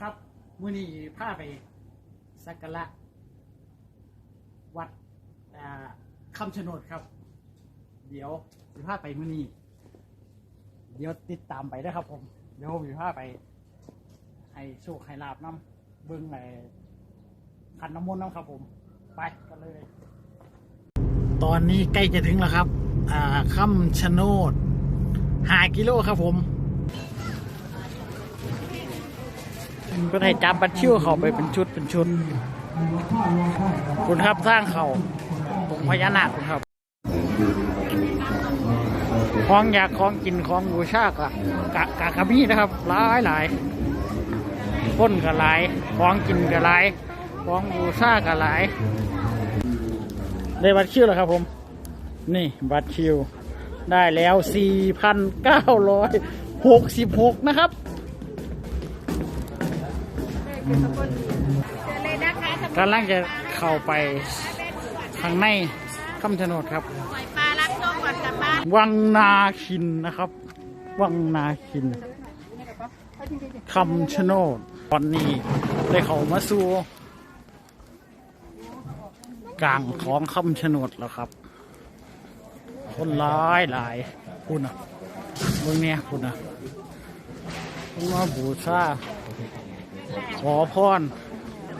ครับมื้อนี้พาไปสักการะวัดอ่าคำชะโนดครับ เดี๋ยวสิพาไปมื้อนี้เดี๋ยวติดตามไปนะครับ ผม เดี๋ยวผมสิพาไป ให้โชคให้ลาบน้ำเบิ้งในขันน้ำมนต์น้ำครับ ผม ไปกันเลย ตอนนี้ใกล้จะถึงแล้วครับ อ่าคำชะโนดห้ากิโลครับผม เพื่อให้จับบัตรชิวเขาไปเป็นชุดเป็นชุด คุณครับสร้างเขาตรงพญานาคคุณครับของอยากของกินของบูชากะกะกะกะมีนะครับหลายหลายพ้นกะหลายของกินกะหลายของบูชากะหลายได้บัตรคิวแล้วครับผม นี่บัตรคิว ได้แล้ว 4,966 นะครับ กำลังจะเข้าไปข้างในคำชะโนดครับปล่อยปลารับส้มก่อนกลับบ้านวังนาคินนะครับ วังนาคินคำชะโนดตอนนี้ได้เข้ามาสู่กลางของคำชะโนดแล้วครับ คนหลายหลายคุณนะเมื่อนี้คุณนะคุณมาบูชา ขอพร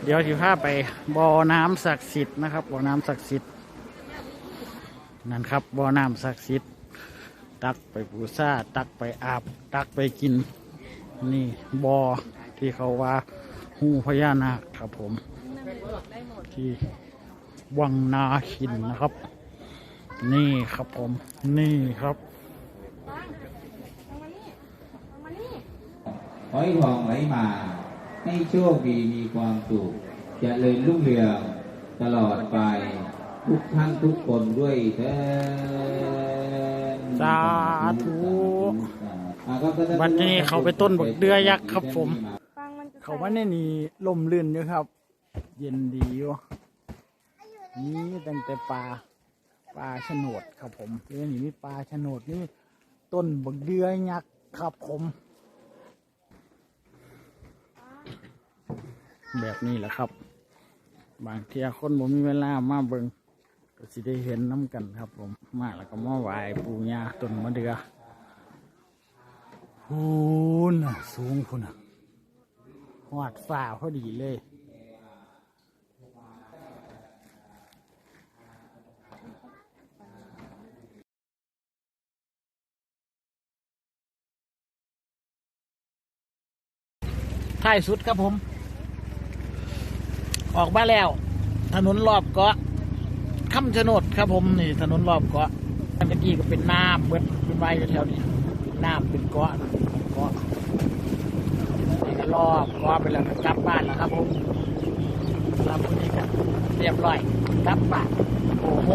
เดี๋ยวสิพาไปบ่อน้ำศักดิ์สิทธิ์นะครับบ่อน้ำศักดิ์สิทธิ์นั่นครับบ่อน้ำศักดิ์สิทธิ์ตักไปบูชาตักไปอาบ ตักไปกิน นี่บ่อที่เขาว่าหูพญานาคครับผม ที่วังนาคินนะครับ นี่ครับผม นี่ครับขอให้ทองไหลมา ให้โชคดีมีความสุขเจะเลยรุ่งเรืองตลอดไป ทุกท่านทุกคนด้วยเถิดสาธุบัดนี้เขาไปต้นบักเดือยักษ์ครับผม เขาว่าในนี้ลมลื่นอยู่ครับ เย็นดีอยู่นี่ตั้งแต่ปลาปลาชะโนดครับผมเรื่องนี้มีปลาชะโนดนี่ต้นบักเดือยักษ์ครับผม แบบนี้แหละครับ บางเทีคนผมมีเวลามาเบิงก็สิได้เห็นน้ำกันครับ ผมมาแล้วก็มาไหวปูยาต้นมะเดือพูน่ะสูงพูนน่ะหอดฝ่าพอดีเลยท้ายสุดครับผม ออกมาแล้ว ถนนรอบเกาะคำชะโนดครับผมนี่ถนนรอบเกาะเมื่อกี้ก็เป็นน้ำเบิดเป็นไว้แถวนี้น้ำเป็นเกาะเกาะนี่ก็รอบรอะไปแล้วก็กลับบ้านแล้วครับผมรับคนนี้ก็เรียบร้อยกลับบ้านโอ้โห